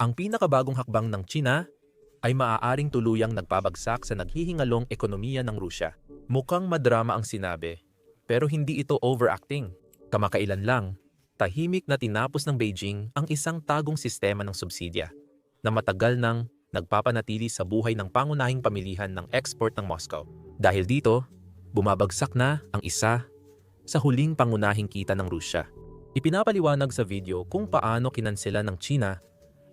Ang pinakabagong hakbang ng China ay maaaring tuluyang nagpabagsak sa naghihingalong ekonomiya ng Rusya. Mukhang madrama ang sinabi, pero hindi ito overacting. Kamakailan lang, tahimik na tinapos ng Beijing ang isang tagong sistema ng subsidya na matagal nang nagpapanatili sa buhay ng pangunahing pamilihan ng export ng Moscow. Dahil dito, bumabagsak na ang isa sa huling pangunahing kita ng Rusya. Ipinapaliwanag sa video kung paano kinansela ng China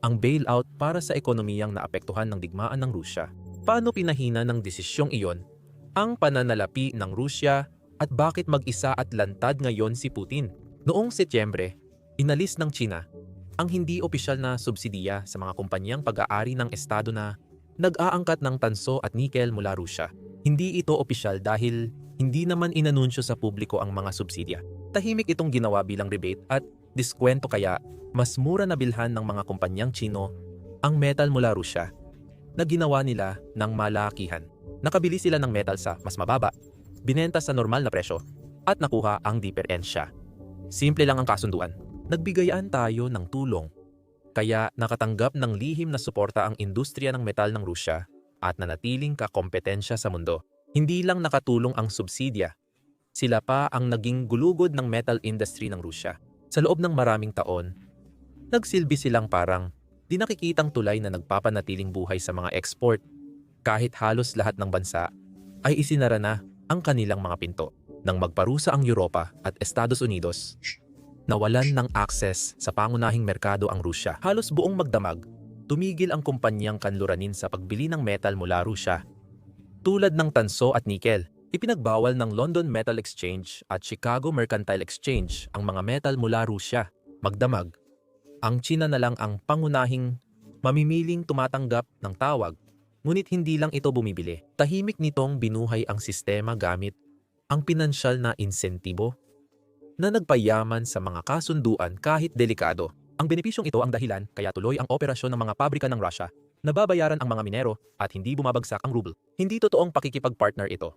ang bailout para sa ekonomiyang naapektuhan ng digmaan ng Rusya. Paano pinahina ng desisyong iyon ang pananalapi ng Rusya at bakit mag-isa at lantad ngayon si Putin? Noong Setyembre, inalis ng China ang hindi opisyal na subsidiya sa mga kumpanyang pag-aari ng estado na nag-aangkat ng tanso at nikel mula Rusya. Hindi ito opisyal dahil hindi naman inanunsyo sa publiko ang mga subsidya. Tahimik itong ginawa bilang rebate at diskwento kaya mas mura na bilhan ng mga kumpanyang Chino ang metal mula Rusya na ginawa nila ng malakihan. Nakabili sila ng metal sa mas mababa, binenta sa normal na presyo, at nakuha ang diferensya. Simple lang ang kasunduan. Nagbigayan tayo ng tulong. Kaya nakatanggap ng lihim na suporta ang industriya ng metal ng Rusya at nanatiling kakompetensya sa mundo. Hindi lang nakatulong ang subsidya, sila pa ang naging gulugod ng metal industry ng Rusya. Sa loob ng maraming taon, nagsilbi silang parang di nakikitang tulay na nagpapanatiling buhay sa mga export kahit halos lahat ng bansa ay isinara na ang kanilang mga pinto. Nang magparusa ang Europa at Estados Unidos, nawalan ng access sa pangunahing merkado ang Rusya. Halos buong magdamag, tumigil ang kumpanyang kanluranin sa pagbili ng metal mula Rusya. Tulad ng tanso at nikel, ipinagbawal ng London Metal Exchange at Chicago Mercantile Exchange ang mga metal mula Rusya. Magdamag, ang China na lang ang pangunahing mamimiling tumatanggap ng tawag Ngunit hindi lang ito bumibili. Tahimik nitong binuhay ang sistema gamit ang pinansyal na insentibo na nagpayaman sa mga kasunduan kahit delikado. Ang benepisyong ito ang dahilan kaya tuloy ang operasyon ng mga pabrika ng Russia nababayaran ang mga minero at hindi bumabagsak ang ruble. Hindi totoong pakikipag-partner ito.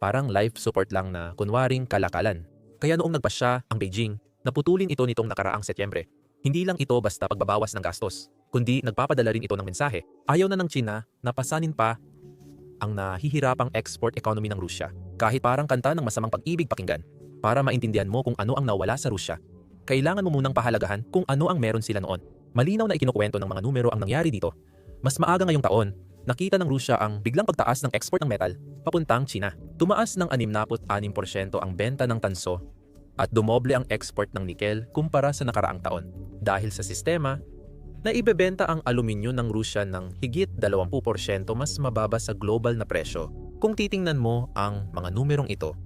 Parang life support lang na kunwaring kalakalan. Kaya noong nagpasya ang Beijing, naputulin ito nitong nakaraang Setyembre. Hindi lang ito basta pagbabawas ng gastos kundi nagpapadala rin ito ng mensahe. Ayaw na ng China na pasanin pa ang nahihirapang export economy ng Rusya. Kahit parang kanta ng masamang pag-ibig pakinggan, para maintindihan mo kung ano ang nawala sa Rusya, kailangan mo munang pahalagahan kung ano ang meron sila noon. Malinaw na ikinukwento ng mga numero ang nangyari dito. Mas maaga ngayong taon, nakita ng Rusya ang biglang pagtaas ng export ng metal papuntang China. Tumaas ng 66% ang benta ng tanso at dumoble ang export ng nikel kumpara sa nakaraang taon. Dahil sa sistema, na ibebenta ang aluminyo ng Rusya ng higit 20% mas mababa sa global na presyo. Kung titingnan mo ang mga numerong ito,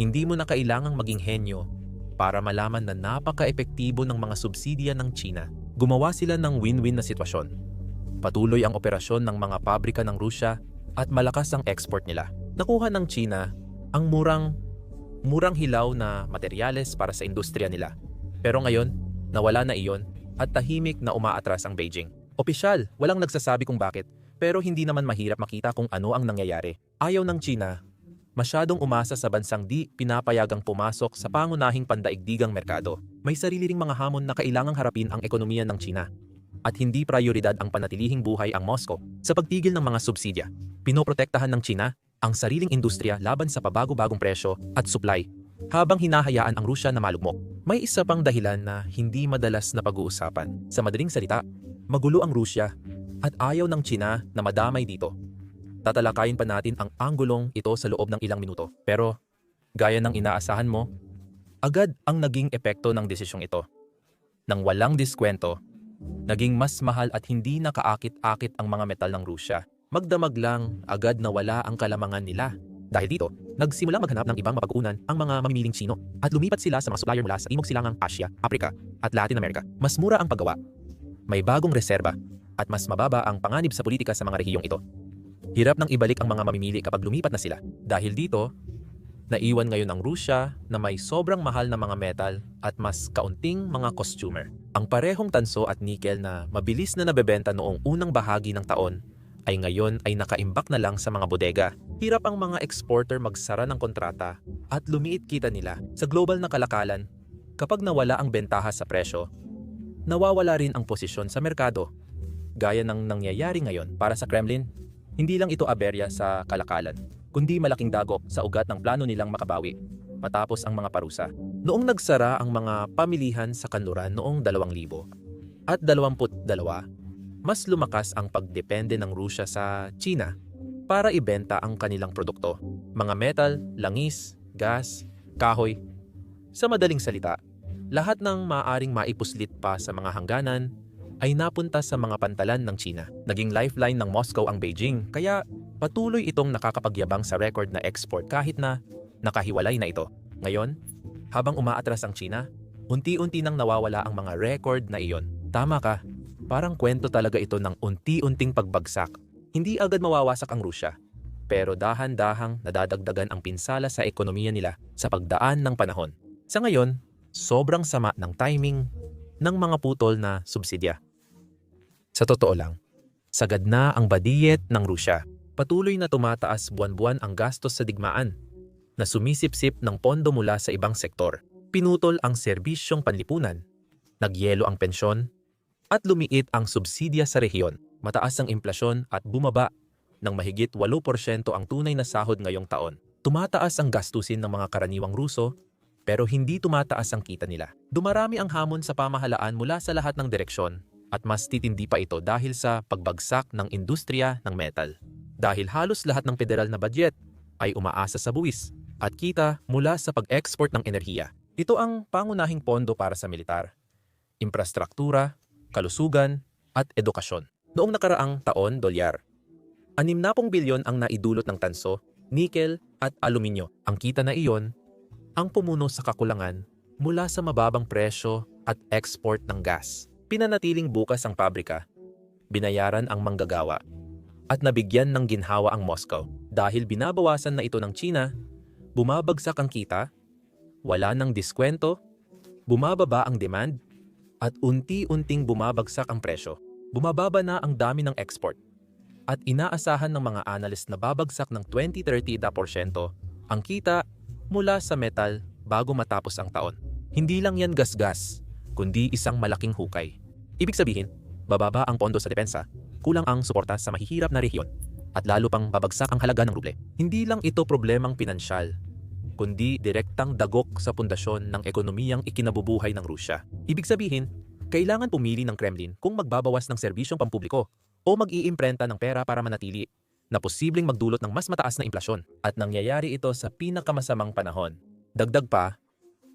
hindi mo na kailangang maging henyo para malaman na napaka-epektibo ng mga subsidiya ng China. Gumawa sila ng win-win na sitwasyon. Patuloy ang operasyon ng mga pabrika ng Rusya at malakas ang export nila. Nakuha ng China ang murang murang hilaw na materyales para sa industriya nila. Pero ngayon, nawala na iyon at tahimik na umaatras ang Beijing. Opisyal, walang nagsasabi kung bakit, pero hindi naman mahirap makita kung ano ang nangyayari. Ayaw ng China, masyadong umasa sa bansang di pinapayagang pumasok sa pangunahing pandaigdigang merkado. May sarili ring mga hamon na kailangang harapin ang ekonomiya ng China. At hindi prioridad ang panatilihing buhay ang Moscow sa pagtigil ng mga subsidya. Pinoprotektahan ng China ang sariling industriya laban sa pabago-bagong presyo at supply habang hinahayaan ang Rusya na malugmok. May isa pang dahilan na hindi madalas na pag-uusapan. Sa madaling salita, magulo ang Rusya at ayaw ng China na madamay dito. Tatalakayin pa natin ang anggulong ito sa loob ng ilang minuto. Pero, gaya ng inaasahan mo, agad ang naging epekto ng desisyong ito. Nang walang diskwento, naging mas mahal at hindi nakaakit-akit ang mga metal ng Rusya. Magdamag lang, agad nawala ang kalamangan nila dahil dito, nagsimula maghanap ng ibang mapag-uunan ang mga mamimiling Chino at lumipat sila sa mga supplier mula sa Imog Silangang Asia, Africa at Latin America. Mas mura ang paggawa, may bagong reserba at mas mababa ang panganib sa politika sa mga rehiyong ito. Hirap nang ibalik ang mga mamimili kapag lumipat na sila. Dahil dito, naiwan ngayon ang Rusya na may sobrang mahal na mga metal at mas kaunting mga consumer. Ang parehong tanso at nickel na mabilis na nabebenta noong unang bahagi ng taon ay ngayon ay nakaimbak na lang sa mga bodega. Hirap ang mga exporter magsara ng kontrata at lumiit kita nila sa global na kalakalan. Kapag nawala ang bentaha sa presyo, nawawala rin ang posisyon sa merkado. gaya ng nangyayari ngayon para sa Kremlin, hindi lang ito aberya sa kalakalan, kundi malaking dagok sa ugat ng plano nilang makabawi matapos ang mga parusa. Noong nagsara ang mga pamilihan sa kanluran noong 2000 at 22, mas lumakas ang pagdepende ng Rusya sa China para ibenta ang kanilang produkto. Mga metal, langis, gas, kahoy. Sa madaling salita, lahat ng maaring maipuslit pa sa mga hangganan ay napunta sa mga pantalan ng China. Naging lifeline ng Moscow ang Beijing, kaya patuloy itong nakakapagyabang sa record na export kahit na nakahiwalay na ito. Ngayon, habang umaatras ang China, unti-unti nang nawawala ang mga record na iyon. Tama ka, parang kwento talaga ito ng unti-unting pagbagsak. Hindi agad mawawasak ang Rusya, pero dahan-dahang nadadagdagan ang pinsala sa ekonomiya nila sa pagdaan ng panahon. Sa ngayon, sobrang sama ng timing ng mga putol na subsidya. Sa totoo lang, sagad na ang badiyet ng Rusya. Patuloy na tumataas buwan-buwan ang gastos sa digmaan na sumisipsip ng pondo mula sa ibang sektor. Pinutol ang serbisyong panlipunan, nagyelo ang pensyon, at lumiit ang subsidya sa rehiyon. Mataas ang implasyon at bumaba ng mahigit 8% ang tunay na sahod ngayong taon. Tumataas ang gastusin ng mga karaniwang Ruso pero hindi tumataas ang kita nila. Dumarami ang hamon sa pamahalaan mula sa lahat ng direksyon at mas titindi pa ito dahil sa pagbagsak ng industriya ng metal. Dahil halos lahat ng federal na budget ay umaasa sa buwis at kita mula sa pag-export ng enerhiya. Ito ang pangunahing pondo para sa militar, infrastruktura, kalusugan, at edukasyon. Noong nakaraang taon, dolyar. 60 bilyon ang naidulot ng tanso, nickel at aluminyo. Ang kita na iyon ang pumuno sa kakulangan mula sa mababang presyo at export ng gas. Pinanatiling bukas ang pabrika, binayaran ang manggagawa, at nabigyan ng ginhawa ang Moscow. Dahil binabawasan na ito ng China, bumabagsak ang kita, wala ng diskwento, bumababa ang demand, at unti-unting bumabagsak ang presyo. Bumababa na ang dami ng export. At inaasahan ng mga analyst na babagsak ng 20-30% ang kita mula sa metal bago matapos ang taon. Hindi lang yan gasgas, kundi isang malaking hukay. Ibig sabihin, bababa ang pondo sa depensa, kulang ang suporta sa mahihirap na rehiyon, at lalo pang babagsak ang halaga ng ruble. Hindi lang ito problemang pinansyal, kundi direktang dagok sa pundasyon ng ekonomiyang ikinabubuhay ng Rusya. Ibig sabihin, kailangan pumili ng Kremlin kung magbabawas ng serbisyong pampubliko o mag-iimprenta ng pera para manatili na posibleng magdulot ng mas mataas na implasyon at nangyayari ito sa pinakamasamang panahon. Dagdag pa,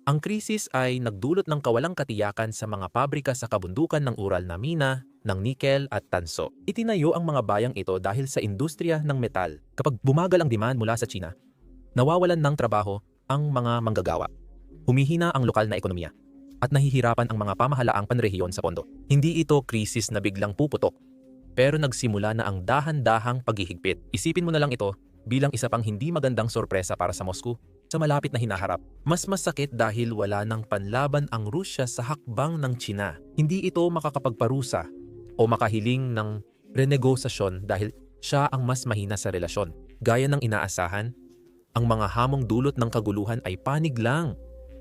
ang krisis ay nagdulot ng kawalang katiyakan sa mga pabrika sa kabundukan ng Ural na mina, ng nikel at tanso. Itinayo ang mga bayang ito dahil sa industriya ng metal. Kapag bumagal ang demand mula sa China, nawawalan ng trabaho ang mga manggagawa. Humihina ang lokal na ekonomiya at nahihirapan ang mga pamahalaang panrehiyon sa pondo. Hindi ito krisis na biglang puputok, pero nagsimula na ang dahan-dahang paghihigpit. Isipin mo na lang ito bilang isa pang hindi magandang sorpresa para sa Moscow sa malapit na hinaharap. Mas masakit dahil wala ng panlaban ang Rusya sa hakbang ng China. Hindi ito makakapagparusa o makahiling ng renegosasyon dahil siya ang mas mahina sa relasyon. Gaya ng inaasahan, ang mga hamong dulot ng kaguluhan ay panig lang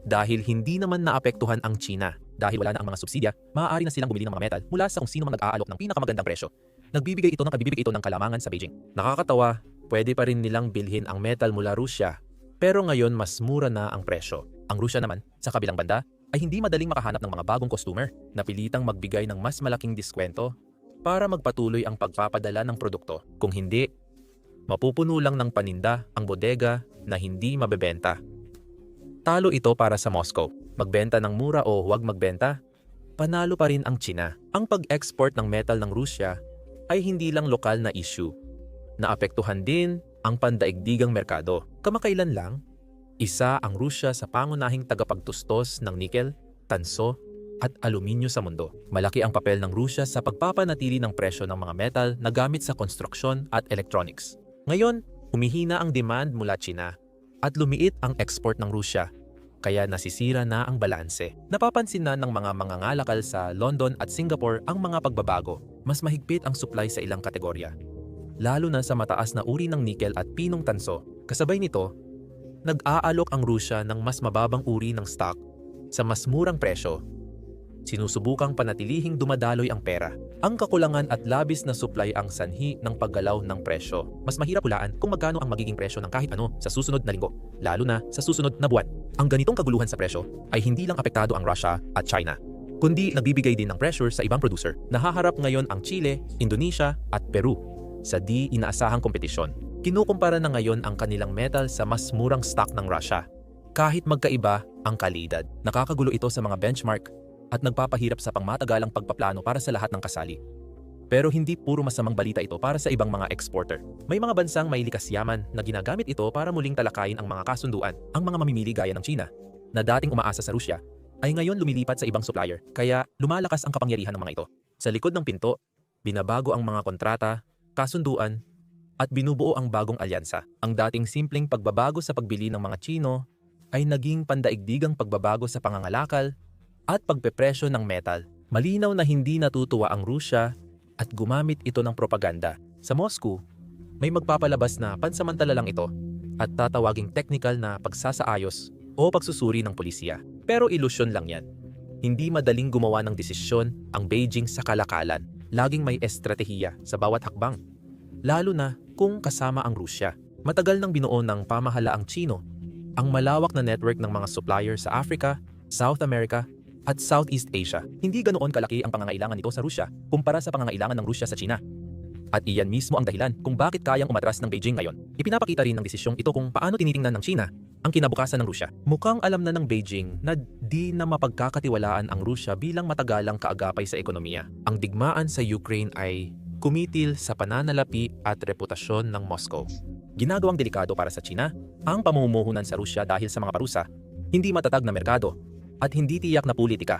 dahil hindi naman naapektuhan ang China. Dahil wala na ang mga subsidya, maaari na silang bumili ng mga metal mula sa kung sino man nag-aalok ng pinakamagandang presyo. Nagbibigay ito ng kabibigay ito ng kalamangan sa Beijing. Nakakatawa, pwede pa rin nilang bilhin ang metal mula Rusya, pero ngayon mas mura na ang presyo. Ang Rusya naman, sa kabilang banda, ay hindi madaling makahanap ng mga bagong customer na pilitang magbigay ng mas malaking diskwento para magpatuloy ang pagpapadala ng produkto. Kung hindi, mapupuno lang ng paninda ang bodega na hindi mabebenta. Talo ito para sa Moscow. Magbenta ng mura o huwag magbenta, panalo pa rin ang China. Ang pag-export ng metal ng Rusya ay hindi lang lokal na issue. Naapektuhan din ang pandaigdigang merkado. Kamakailan lang, isa ang Rusya sa pangunahing tagapagtustos ng nickel, tanso, at aluminyo sa mundo. Malaki ang papel ng Rusya sa pagpapanatili ng presyo ng mga metal na gamit sa konstruksyon at electronics. Ngayon, humihina ang demand mula China at lumiit ang export ng Rusya, kaya nasisira na ang balanse. Napapansin na ng mga mangangalakal sa London at Singapore ang mga pagbabago. Mas mahigpit ang supply sa ilang kategorya. Lalo na sa mataas na uri ng nickel at pinong tanso. Kasabay nito, nag-aalok ang Rusya ng mas mababang uri ng stock sa mas murang presyo. sinusubukang panatilihing dumadaloy ang pera. Ang kakulangan at labis na supply ang sanhi ng paggalaw ng presyo. Mas mahirap hulaan kung magkano ang magiging presyo ng kahit ano sa susunod na linggo, lalo na sa susunod na buwan. Ang ganitong kaguluhan sa presyo ay hindi lang apektado ang Russia at China, kundi nagbibigay din ng pressure sa ibang producer. Nahaharap ngayon ang Chile, Indonesia at Peru sa di inaasahang kompetisyon. Kinukumpara na ngayon ang kanilang metal sa mas murang stock ng Russia. Kahit magkaiba ang kalidad, nakakagulo ito sa mga benchmark at nagpapahirap sa pangmatagalang pagpaplano para sa lahat ng kasali. Pero hindi puro masamang balita ito para sa ibang mga exporter. May mga bansang may likas yaman na ginagamit ito para muling talakayin ang mga kasunduan. Ang mga mamimili gaya ng China, na dating umaasa sa Rusya, ay ngayon lumilipat sa ibang supplier, kaya lumalakas ang kapangyarihan ng mga ito. Sa likod ng pinto, binabago ang mga kontrata, kasunduan, at binubuo ang bagong alyansa. Ang dating simpleng pagbabago sa pagbili ng mga Chino ay naging pandaigdigang pagbabago sa pangangalakal at pagpepresyo ng metal. Malinaw na hindi natutuwa ang Rusya at gumamit ito ng propaganda. Sa Moscow, may magpapalabas na pansamantala lang ito at tatawaging technical na pagsasaayos o pagsusuri ng pulisya. Pero ilusyon lang yan. Hindi madaling gumawa ng desisyon ang Beijing sa kalakalan. Laging may estratehiya sa bawat hakbang. Lalo na kung kasama ang Rusya. Matagal nang binuo ng pamahalaang Chino ang malawak na network ng mga supplier sa Africa, South America, at Southeast Asia. Hindi ganoon kalaki ang pangangailangan nito sa Rusya kumpara sa pangangailangan ng Rusya sa China. At iyan mismo ang dahilan kung bakit kayang umatras ng Beijing ngayon. Ipinapakita rin ng desisyong ito kung paano tinitingnan ng China ang kinabukasan ng Rusya. Mukhang alam na ng Beijing na di na mapagkakatiwalaan ang Rusya bilang matagalang kaagapay sa ekonomiya. Ang digmaan sa Ukraine ay kumitil sa pananalapi at reputasyon ng Moscow. Ginagawang delikado para sa China ang pamumuhunan sa Rusya dahil sa mga parusa, hindi matatag na merkado at hindi tiyak na politika.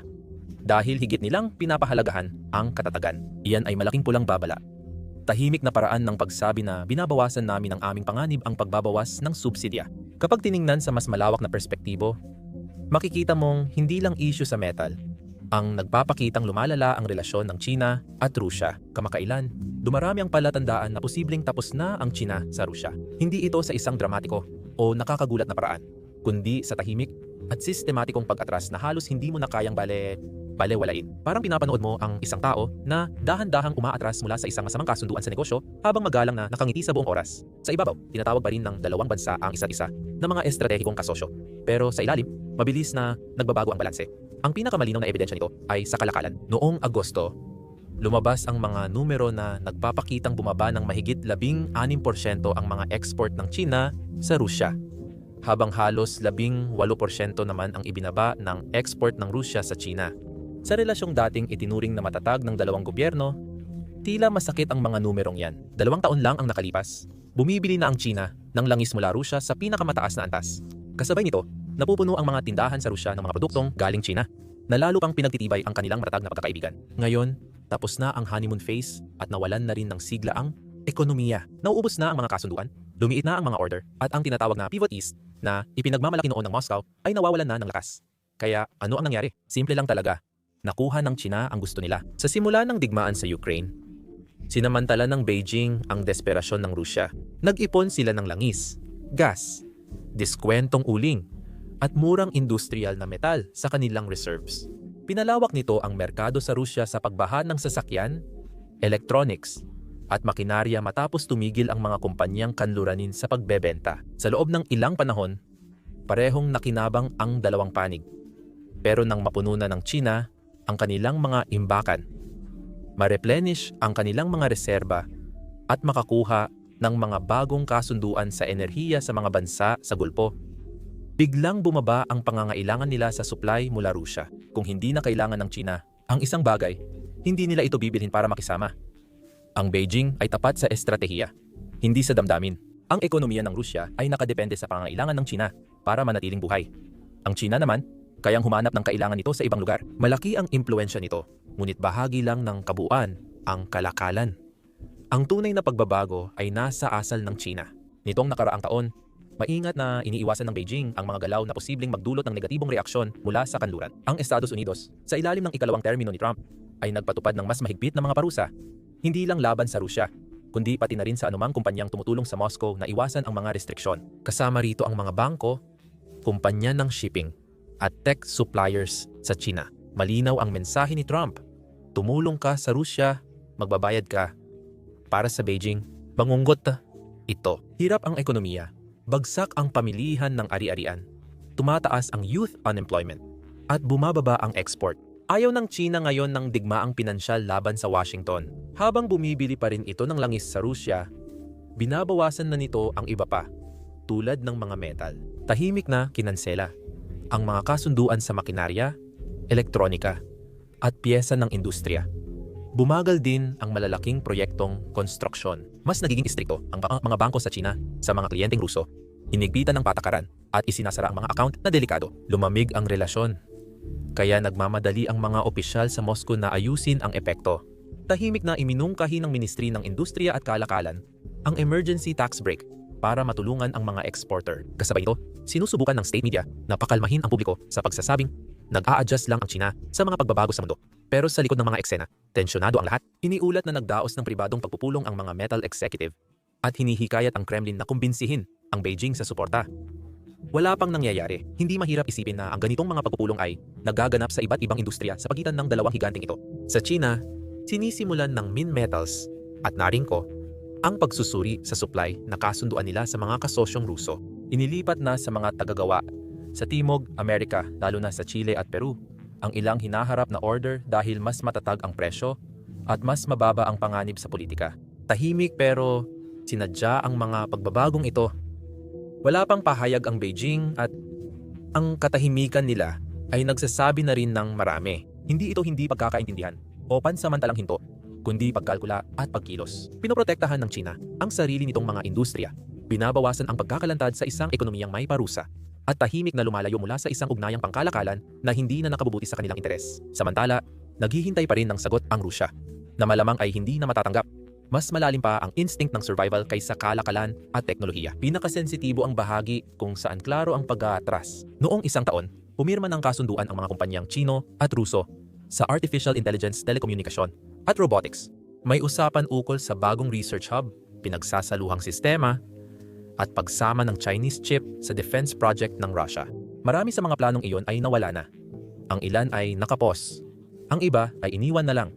Dahil higit nilang pinapahalagahan ang katatagan. Iyan ay malaking pulang babala. Tahimik na paraan ng pagsabi na binabawasan namin ang aming panganib ang pagbabawas ng subsidya. Kapag tiningnan sa mas malawak na perspektibo, makikita mong hindi lang issue sa metal, ang nagpapakitang lumalala ang relasyon ng China at Rusya. Kamakailan, dumarami ang palatandaan na posibleng tapos na ang China sa Rusya. Hindi ito sa isang dramatiko o nakakagulat na paraan, kundi sa tahimik at sistematikong pag-atras na halos hindi mo na kayang bale balewalain. Parang pinapanood mo ang isang tao na dahan-dahang umaatras mula sa isang masamang kasunduan sa negosyo habang magalang na nakangiti sa buong oras. Sa ibabaw, tinatawag pa rin ng dalawang bansa ang isa't isa na mga estratehikong kasosyo. Pero sa ilalim, mabilis na nagbabago ang balanse. Ang pinakamalinaw na ebidensya nito ay sa kalakalan. Noong Agosto, lumabas ang mga numero na nagpapakitang bumaba ng mahigit 16% ang mga export ng China sa Rusya habang halos 18% naman ang ibinaba ng export ng Rusya sa China. Sa relasyong dating itinuring na matatag ng dalawang gobyerno, tila masakit ang mga numerong yan. Dalawang taon lang ang nakalipas, bumibili na ang China ng langis mula Rusya sa pinakamataas na antas. Kasabay nito, napupuno ang mga tindahan sa Rusya ng mga produktong galing China, na lalo pang pinagtitibay ang kanilang matatag na pagkakaibigan. Ngayon, tapos na ang honeymoon phase at nawalan na rin ng sigla ang ekonomiya. Nauubos na ang mga kasunduan, lumiit na ang mga order, at ang tinatawag na pivot east na ipinagmamalaki noon ng Moscow ay nawawalan na ng lakas. Kaya ano ang nangyari? Simple lang talaga nakuha ng China ang gusto nila. Sa simula ng digmaan sa Ukraine, sinamantala ng Beijing ang desperasyon ng Rusya. Nag-ipon sila ng langis, gas, diskwentong uling, at murang industrial na metal sa kanilang reserves. Pinalawak nito ang merkado sa Rusya sa pagbaha ng sasakyan, electronics, at makinarya matapos tumigil ang mga kumpanyang kanluranin sa pagbebenta. Sa loob ng ilang panahon, parehong nakinabang ang dalawang panig. Pero nang mapuno ng China ang kanilang mga imbakan, ma-replenish ang kanilang mga reserba at makakuha ng mga bagong kasunduan sa enerhiya sa mga bansa sa Gulpo. Biglang bumaba ang pangangailangan nila sa supply mula Rusya. Kung hindi na kailangan ng China, ang isang bagay, hindi nila ito bibilhin para makisama. Ang Beijing ay tapat sa estratehiya, hindi sa damdamin. Ang ekonomiya ng Rusya ay nakadepende sa pangangailangan ng China para manatiling buhay. Ang China naman kayang humanap ng kailangan nito sa ibang lugar. Malaki ang impluensya nito, ngunit bahagi lang ng kabuuan ang kalakalan. Ang tunay na pagbabago ay nasa asal ng China. Nitong nakaraang taon, maingat na iniiwasan ng Beijing ang mga galaw na posibleng magdulot ng negatibong reaksyon mula sa kanluran. Ang Estados Unidos, sa ilalim ng ikalawang termino ni Trump, ay nagpatupad ng mas mahigpit na mga parusa, hindi lang laban sa Rusya, kundi pati na rin sa anumang kumpanyang tumutulong sa Moscow na iwasan ang mga restriksyon. Kasama rito ang mga bangko, kumpanya ng shipping, at tech suppliers sa China. Malinaw ang mensahe ni Trump. Tumulong ka sa Rusya, magbabayad ka. Para sa Beijing, bangungot ito. Hirap ang ekonomiya. Bagsak ang pamilihan ng ari-arian. Tumataas ang youth unemployment. At bumababa ang export. Ayaw ng China ngayon ng digmaang pinansyal laban sa Washington. Habang bumibili pa rin ito ng langis sa Rusya, binabawasan na nito ang iba pa, tulad ng mga metal. Tahimik na kinansela ang mga kasunduan sa makinarya, elektronika, at piyesa ng industriya. Bumagal din ang malalaking proyektong konstruksyon. Mas nagiging istrikto ang mga bangko sa China sa mga kliyenteng Ruso. Inigpitan ng patakaran at isinasara ang mga account na delikado. Lumamig ang relasyon. Kaya nagmamadali ang mga opisyal sa Moscow na ayusin ang epekto. Tahimik na iminungkahi ng Ministry ng Industriya at Kalakalan ang emergency tax break para matulungan ang mga exporter. Kasabay ito, sinusubukan ng state media na pakalmahin ang publiko sa pagsasabing nag-a-adjust lang ang China sa mga pagbabago sa mundo. Pero sa likod ng mga eksena, tensyonado ang lahat. Iniulat na nagdaos ng pribadong pagpupulong ang mga metal executive at hinihikayat ang Kremlin na kumbinsihin ang Beijing sa suporta. Wala pang nangyayari. Hindi mahirap isipin na ang ganitong mga pagpupulong ay nagaganap sa iba't ibang industriya sa pagitan ng dalawang higanting ito. Sa China, sinisimulan ng min metals at naringko ang pagsusuri sa supply na kasunduan nila sa mga kasosyong Ruso. Inilipat na sa mga tagagawa sa Timog, Amerika, lalo na sa Chile at Peru, ang ilang hinaharap na order dahil mas matatag ang presyo at mas mababa ang panganib sa politika. Tahimik pero sinadya ang mga pagbabagong ito. Wala pang pahayag ang Beijing at ang katahimikan nila ay nagsasabi na rin ng marami. Hindi ito hindi pagkakaintindihan o pansamantalang hinto, kundi pagkalkula at pagkilos. Pinoprotektahan ng China ang sarili nitong mga industriya. Binabawasan ang pagkakalantad sa isang ekonomiyang may parusa at tahimik na lumalayo mula sa isang ugnayang pangkalakalan na hindi na nakabubuti sa kanilang interes. Samantala, naghihintay pa rin ng sagot ang Rusya, na malamang ay hindi na matatanggap. Mas malalim pa ang instinct ng survival kaysa kalakalan at teknolohiya. Pinakasensitibo ang bahagi kung saan klaro ang pag-aatras. Noong isang taon, pumirma ng kasunduan ang mga kumpanyang Chino at Ruso sa Artificial Intelligence Telecommunication at Robotics. May usapan ukol sa bagong research hub, pinagsasaluhang sistema, at pagsama ng Chinese chip sa defense project ng Russia. Marami sa mga planong iyon ay nawala na. Ang ilan ay nakapos. Ang iba ay iniwan na lang.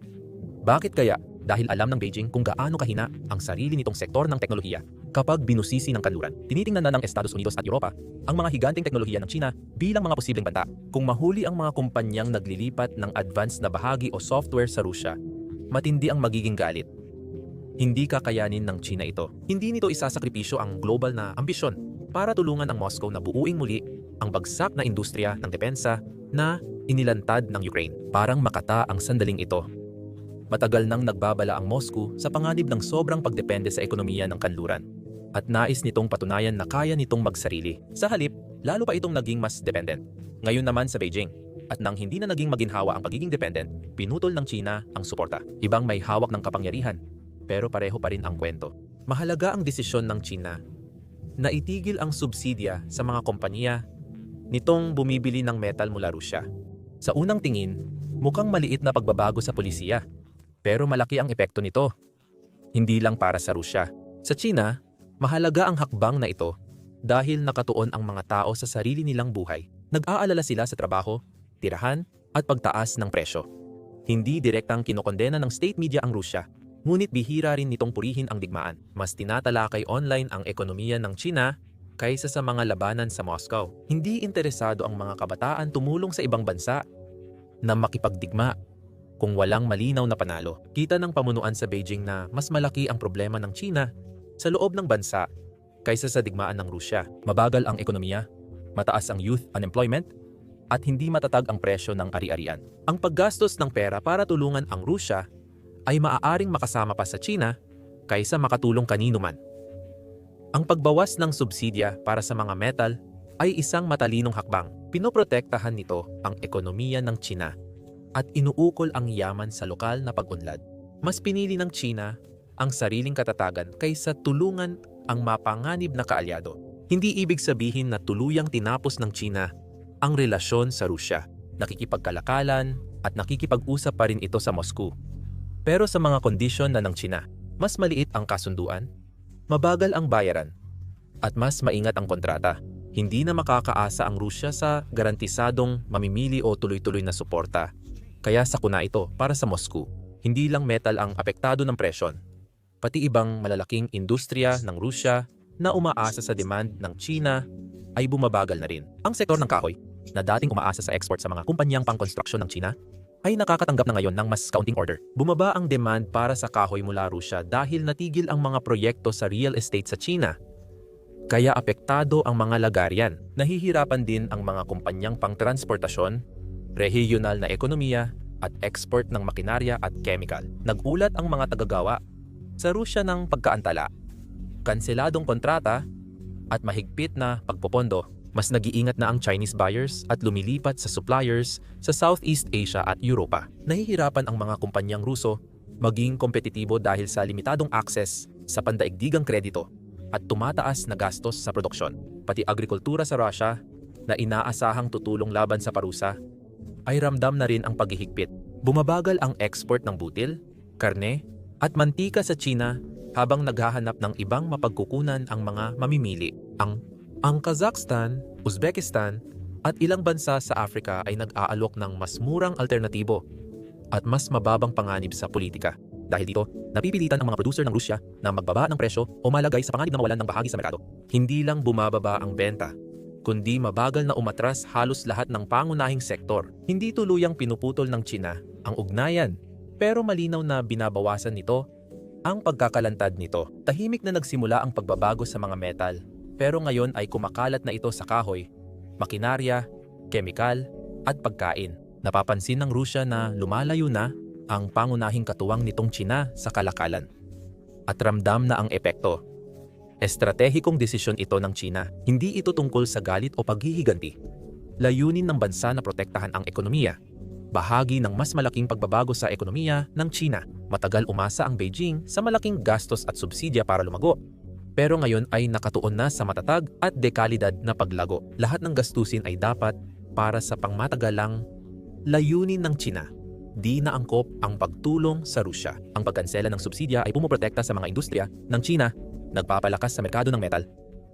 Bakit kaya? Dahil alam ng Beijing kung gaano kahina ang sarili nitong sektor ng teknolohiya kapag binusisi ng kanluran. Tinitingnan na ng Estados Unidos at Europa ang mga higanting teknolohiya ng China bilang mga posibleng banta. Kung mahuli ang mga kumpanyang naglilipat ng advanced na bahagi o software sa Rusya, matindi ang magiging galit hindi kakayanin ng China ito. Hindi nito isasakripisyo ang global na ambisyon para tulungan ang Moscow na buuing muli ang bagsak na industriya ng depensa na inilantad ng Ukraine. Parang makata ang sandaling ito. Matagal nang nagbabala ang Moscow sa panganib ng sobrang pagdepende sa ekonomiya ng kanluran. At nais nitong patunayan na kaya nitong magsarili. Sa halip, lalo pa itong naging mas dependent. Ngayon naman sa Beijing, at nang hindi na naging maginhawa ang pagiging dependent, pinutol ng China ang suporta. Ibang may hawak ng kapangyarihan, pero pareho pa rin ang kwento. Mahalaga ang desisyon ng China na itigil ang subsidya sa mga kompanya nitong bumibili ng metal mula Rusya. Sa unang tingin, mukhang maliit na pagbabago sa polisiya. Pero malaki ang epekto nito. Hindi lang para sa Rusya. Sa China, mahalaga ang hakbang na ito dahil nakatuon ang mga tao sa sarili nilang buhay. Nag-aalala sila sa trabaho, tirahan, at pagtaas ng presyo. Hindi direktang kinokondena ng state media ang Rusya Ngunit bihira rin nitong purihin ang digmaan. Mas tinatalakay online ang ekonomiya ng China kaysa sa mga labanan sa Moscow. Hindi interesado ang mga kabataan tumulong sa ibang bansa na makipagdigma kung walang malinaw na panalo. Kita ng pamunuan sa Beijing na mas malaki ang problema ng China sa loob ng bansa kaysa sa digmaan ng Rusya. Mabagal ang ekonomiya, mataas ang youth unemployment, at hindi matatag ang presyo ng ari-arian. Ang paggastos ng pera para tulungan ang Rusya ay maaaring makasama pa sa China kaysa makatulong kanino man. Ang pagbawas ng subsidya para sa mga metal ay isang matalinong hakbang. Pinoprotektahan nito ang ekonomiya ng China at inuukol ang yaman sa lokal na pag-unlad. Mas pinili ng China ang sariling katatagan kaysa tulungan ang mapanganib na kaalyado. Hindi ibig sabihin na tuluyang tinapos ng China ang relasyon sa Rusya. Nakikipagkalakalan at nakikipag-usap pa rin ito sa Moscow pero sa mga kondisyon na ng China, mas maliit ang kasunduan, mabagal ang bayaran, at mas maingat ang kontrata. Hindi na makakaasa ang Rusya sa garantisadong mamimili o tuloy-tuloy na suporta Kaya sakuna ito para sa Moscow. Hindi lang metal ang apektado ng presyon, pati ibang malalaking industriya ng Rusya na umaasa sa demand ng China ay bumabagal na rin. Ang sektor ng kahoy, na dating umaasa sa export sa mga kumpanyang pangkonstruksyon ng China, ay nakakatanggap na ngayon ng mas kaunting order. Bumaba ang demand para sa kahoy mula Rusya dahil natigil ang mga proyekto sa real estate sa China. Kaya apektado ang mga lagarian. Nahihirapan din ang mga kumpanyang pangtransportasyon, regional na ekonomiya, at export ng makinarya at chemical. Nagulat ang mga tagagawa sa Rusya ng pagkaantala, kanseladong kontrata, at mahigpit na pagpopondo mas nag-iingat na ang Chinese buyers at lumilipat sa suppliers sa Southeast Asia at Europa. Nahihirapan ang mga kumpanyang Ruso maging kompetitibo dahil sa limitadong access sa pandaigdigang kredito at tumataas na gastos sa produksyon. Pati agrikultura sa Russia na inaasahang tutulong laban sa parusa ay ramdam na rin ang paghihigpit. Bumabagal ang export ng butil, karne at mantika sa China habang naghahanap ng ibang mapagkukunan ang mga mamimili. Ang ang Kazakhstan, Uzbekistan at ilang bansa sa Africa ay nag-aalok ng mas murang alternatibo at mas mababang panganib sa politika. Dahil dito, napipilitan ang mga producer ng Rusya na magbaba ng presyo o malagay sa panganib na mawalan ng bahagi sa merkado. Hindi lang bumababa ang benta, kundi mabagal na umatras halos lahat ng pangunahing sektor. Hindi tuluyang pinuputol ng China ang ugnayan, pero malinaw na binabawasan nito ang pagkakalantad nito. Tahimik na nagsimula ang pagbabago sa mga metal pero ngayon ay kumakalat na ito sa kahoy, makinarya, kemikal, at pagkain. Napapansin ng Rusya na lumalayo na ang pangunahing katuwang nitong China sa kalakalan. At ramdam na ang epekto. Estratehikong desisyon ito ng China. Hindi ito tungkol sa galit o paghihiganti. Layunin ng bansa na protektahan ang ekonomiya. Bahagi ng mas malaking pagbabago sa ekonomiya ng China. Matagal umasa ang Beijing sa malaking gastos at subsidya para lumago pero ngayon ay nakatuon na sa matatag at dekalidad na paglago. Lahat ng gastusin ay dapat para sa pangmatagalang layunin ng China. Di na angkop ang pagtulong sa Rusya. Ang pagkansela ng subsidya ay pumoprotekta sa mga industriya ng China, nagpapalakas sa merkado ng metal,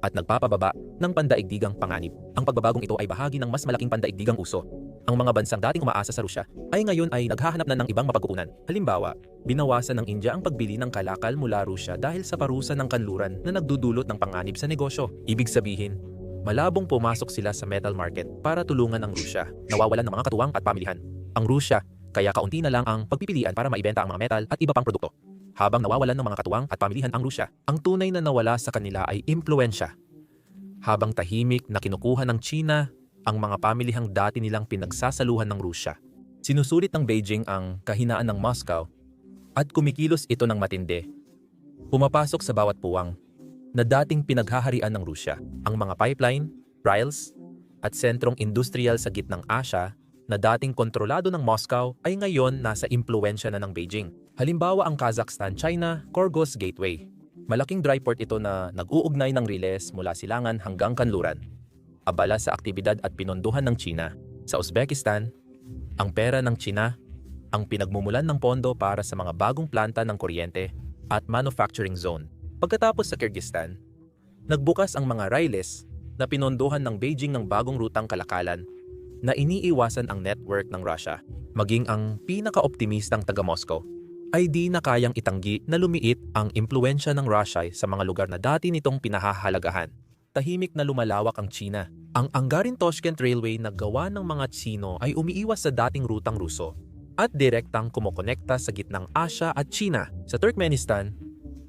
at nagpapababa ng pandaigdigang panganib. Ang pagbabagong ito ay bahagi ng mas malaking pandaigdigang uso ang mga bansang dating umaasa sa Rusya ay ngayon ay naghahanap na ng ibang mapagkukunan. Halimbawa, binawasan ng India ang pagbili ng kalakal mula Rusya dahil sa parusa ng kanluran na nagdudulot ng panganib sa negosyo. Ibig sabihin, malabong pumasok sila sa metal market para tulungan ang Rusya. Nawawalan ng mga katuwang at pamilihan. Ang Rusya, kaya kaunti na lang ang pagpipilian para maibenta ang mga metal at iba pang produkto. Habang nawawalan ng mga katuwang at pamilihan ang Rusya, ang tunay na nawala sa kanila ay impluensya. Habang tahimik na kinukuha ng China ang mga pamilihang dati nilang pinagsasaluhan ng Rusya. Sinusulit ng Beijing ang kahinaan ng Moscow at kumikilos ito ng matindi. Pumapasok sa bawat puwang na dating pinaghaharian ng Rusya ang mga pipeline, rails, at sentrong industrial sa gitnang Asya na dating kontrolado ng Moscow ay ngayon nasa impluensya na ng Beijing. Halimbawa ang Kazakhstan-China Korgos Gateway. Malaking dry port ito na nag-uugnay ng riles mula silangan hanggang kanluran abala sa aktibidad at pinondohan ng China. Sa Uzbekistan, ang pera ng China ang pinagmumulan ng pondo para sa mga bagong planta ng kuryente at manufacturing zone. Pagkatapos sa Kyrgyzstan, nagbukas ang mga riles na pinondohan ng Beijing ng bagong rutang kalakalan na iniiwasan ang network ng Russia. Maging ang pinaka-optimistang taga-Moscow ay di na kayang itanggi na lumiit ang impluensya ng Russia sa mga lugar na dati nitong pinahahalagahan tahimik na lumalawak ang China. Ang Angarin-Toshkent Railway na gawa ng mga Tsino ay umiiwas sa dating rutang Ruso at direktang kumokonekta sa gitnang Asya at China. Sa Turkmenistan,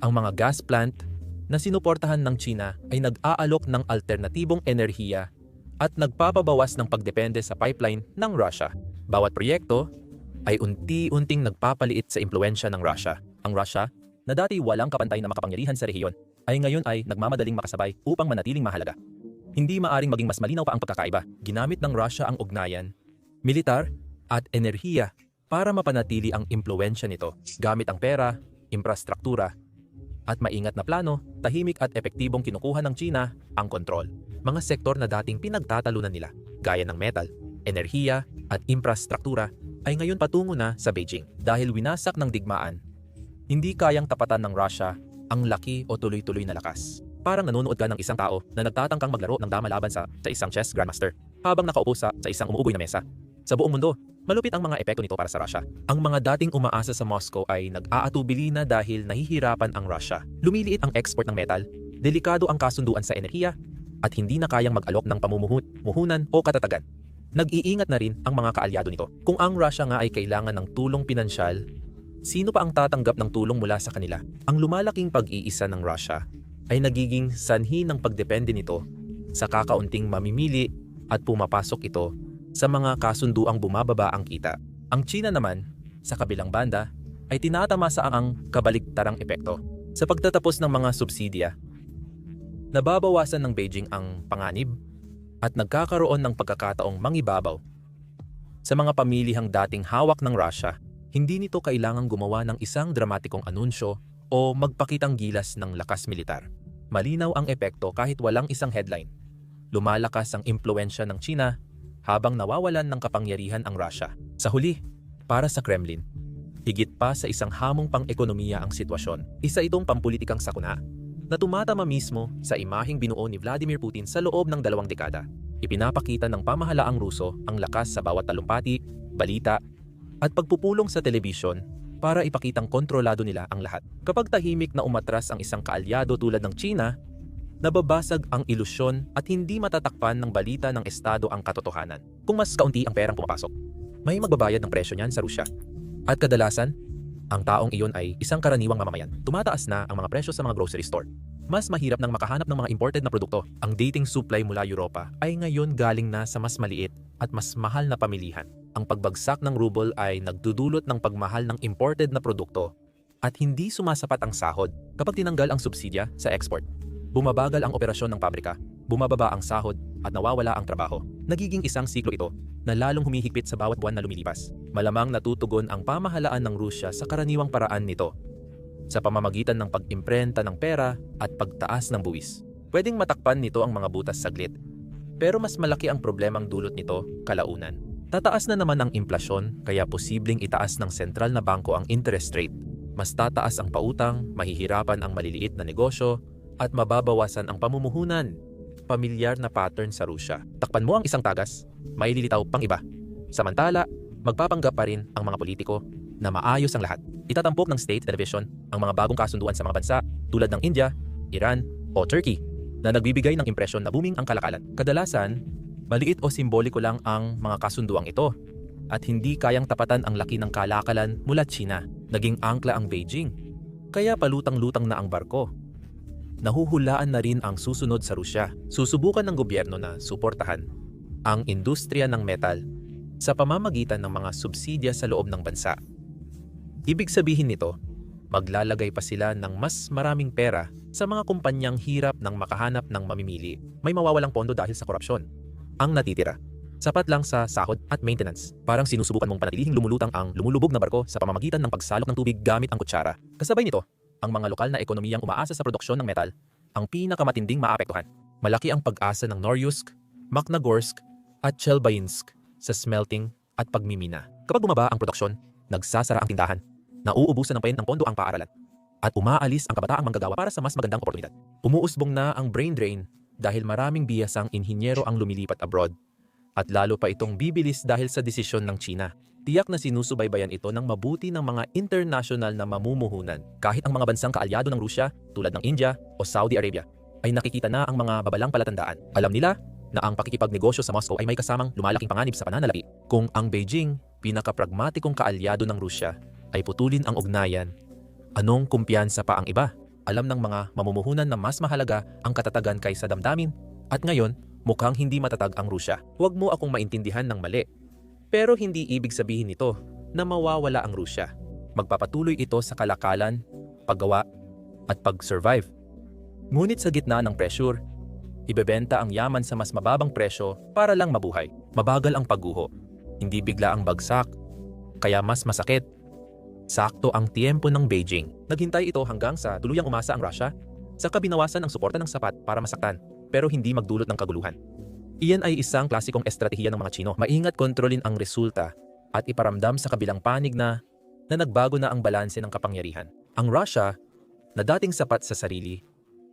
ang mga gas plant na sinuportahan ng China ay nag-aalok ng alternatibong enerhiya at nagpapabawas ng pagdepende sa pipeline ng Russia. Bawat proyekto ay unti-unting nagpapaliit sa impluensya ng Russia. Ang Russia, na dati walang kapantay na makapangyarihan sa rehiyon, ay ngayon ay nagmamadaling makasabay upang manatiling mahalaga. Hindi maaring maging mas malinaw pa ang pagkakaiba. Ginamit ng Russia ang ugnayan, militar at enerhiya para mapanatili ang impluensya nito gamit ang pera, infrastruktura, at maingat na plano, tahimik at epektibong kinukuha ng China ang kontrol. Mga sektor na dating pinagtatalunan nila, gaya ng metal, enerhiya at infrastruktura ay ngayon patungo na sa Beijing. Dahil winasak ng digmaan, hindi kayang tapatan ng Russia ang laki o tuloy-tuloy na lakas. Parang nanonood ka ng isang tao na nagtatangkang maglaro ng dama laban sa, sa isang chess grandmaster habang nakaupo sa, sa isang umuuboy na mesa. Sa buong mundo, Malupit ang mga epekto nito para sa Russia. Ang mga dating umaasa sa Moscow ay nag-aatubili na dahil nahihirapan ang Russia. Lumiliit ang export ng metal, delikado ang kasunduan sa enerhiya, at hindi na kayang mag-alok ng pamumuhut, muhunan o katatagan. Nag-iingat na rin ang mga kaalyado nito. Kung ang Russia nga ay kailangan ng tulong pinansyal, sino pa ang tatanggap ng tulong mula sa kanila? Ang lumalaking pag-iisa ng Russia ay nagiging sanhi ng pagdepende nito sa kakaunting mamimili at pumapasok ito sa mga kasunduang bumababa ang kita. Ang China naman, sa kabilang banda, ay tinatamasa ang kabaligtarang epekto. Sa pagtatapos ng mga subsidya, nababawasan ng Beijing ang panganib at nagkakaroon ng pagkakataong mangibabaw. Sa mga pamilihang dating hawak ng Russia, hindi nito kailangang gumawa ng isang dramatikong anunsyo o magpakitang gilas ng lakas militar. Malinaw ang epekto kahit walang isang headline. Lumalakas ang impluensya ng China habang nawawalan ng kapangyarihan ang Russia. Sa huli, para sa Kremlin, higit pa sa isang hamong pang-ekonomiya ang sitwasyon. Isa itong pampulitikang sakuna na tumatama mismo sa imaheng binuo ni Vladimir Putin sa loob ng dalawang dekada. Ipinapakita ng pamahalaang Ruso ang lakas sa bawat talumpati, balita, at pagpupulong sa telebisyon para ipakitang kontrolado nila ang lahat. Kapag tahimik na umatras ang isang kaalyado tulad ng China, nababasag ang ilusyon at hindi matatakpan ng balita ng Estado ang katotohanan. Kung mas kaunti ang perang pumapasok, may magbabayad ng presyo niyan sa Rusya. At kadalasan, ang taong iyon ay isang karaniwang mamamayan. Tumataas na ang mga presyo sa mga grocery store. Mas mahirap nang makahanap ng mga imported na produkto. Ang dating supply mula Europa ay ngayon galing na sa mas maliit at mas mahal na pamilihan. Ang pagbagsak ng ruble ay nagdudulot ng pagmahal ng imported na produkto at hindi sumasapat ang sahod kapag tinanggal ang subsidya sa export. Bumabagal ang operasyon ng pabrika, bumababa ang sahod at nawawala ang trabaho. Nagiging isang siklo ito na lalong humihigpit sa bawat buwan na lumilipas. Malamang natutugon ang pamahalaan ng Rusya sa karaniwang paraan nito sa pamamagitan ng pag-imprenta ng pera at pagtaas ng buwis. Pwedeng matakpan nito ang mga butas saglit. Pero mas malaki ang problemang dulot nito kalaunan. Tataas na naman ang implasyon kaya posibleng itaas ng sentral na bangko ang interest rate. Mas tataas ang pautang, mahihirapan ang maliliit na negosyo, at mababawasan ang pamumuhunan. Pamilyar na pattern sa Rusya. Takpan mo ang isang tagas, may lilitaw pang iba. Samantala, magpapanggap pa rin ang mga politiko na maayos ang lahat. Itatampok ng state television ang mga bagong kasunduan sa mga bansa tulad ng India, Iran o Turkey na nagbibigay ng impresyon na booming ang kalakalan. Kadalasan, maliit o simboliko lang ang mga kasunduang ito at hindi kayang tapatan ang laki ng kalakalan mula China. Naging angkla ang Beijing. Kaya palutang-lutang na ang barko nahuhulaan na rin ang susunod sa Rusya. Susubukan ng gobyerno na suportahan ang industriya ng metal sa pamamagitan ng mga subsidya sa loob ng bansa. Ibig sabihin nito, maglalagay pa sila ng mas maraming pera sa mga kumpanyang hirap ng makahanap ng mamimili. May mawawalang pondo dahil sa korupsyon. Ang natitira, sapat lang sa sahod at maintenance. Parang sinusubukan mong panatilihing lumulutang ang lumulubog na barko sa pamamagitan ng pagsalok ng tubig gamit ang kutsara. Kasabay nito, ang mga lokal na ekonomiyang umaasa sa produksyon ng metal ang pinakamatinding maapektuhan. Malaki ang pag-asa ng Noryusk, Magnagorsk at Chelbainsk sa smelting at pagmimina. Kapag bumaba ang produksyon, nagsasara ang tindahan, nauubusan ng pain ng pondo ang paaralan, at umaalis ang kabataang manggagawa para sa mas magandang oportunidad. Umuusbong na ang brain drain dahil maraming biyasang inhinyero ang lumilipat abroad at lalo pa itong bibilis dahil sa desisyon ng China. Tiyak na sinusubaybayan ito ng mabuti ng mga international na mamumuhunan. Kahit ang mga bansang kaalyado ng Rusya tulad ng India o Saudi Arabia ay nakikita na ang mga babalang palatandaan. Alam nila na ang pakikipagnegosyo sa Moscow ay may kasamang lumalaking panganib sa pananalapi. Kung ang Beijing, pinakapragmatikong kaalyado ng Rusya, ay putulin ang ugnayan, anong kumpiyansa pa ang iba? Alam ng mga mamumuhunan na mas mahalaga ang katatagan kaysa damdamin at ngayon mukhang hindi matatag ang Rusya. Huwag mo akong maintindihan ng mali. Pero hindi ibig sabihin nito na mawawala ang Rusya. Magpapatuloy ito sa kalakalan, paggawa, at pag-survive. Ngunit sa gitna ng pressure, ibebenta ang yaman sa mas mababang presyo para lang mabuhay. Mabagal ang pagguho, hindi bigla ang bagsak, kaya mas masakit. Sakto ang tiempo ng Beijing. Naghintay ito hanggang sa tuluyang umasa ang Russia sa kabinawasan ng suporta ng sapat para masaktan pero hindi magdulot ng kaguluhan. Iyan ay isang klasikong estratehiya ng mga Chino. Maingat kontrolin ang resulta at iparamdam sa kabilang panig na na nagbago na ang balanse ng kapangyarihan. Ang Russia, na dating sapat sa sarili,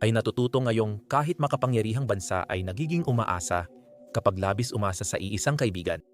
ay natututo ngayong kahit makapangyarihang bansa ay nagiging umaasa kapag labis umasa sa iisang kaibigan.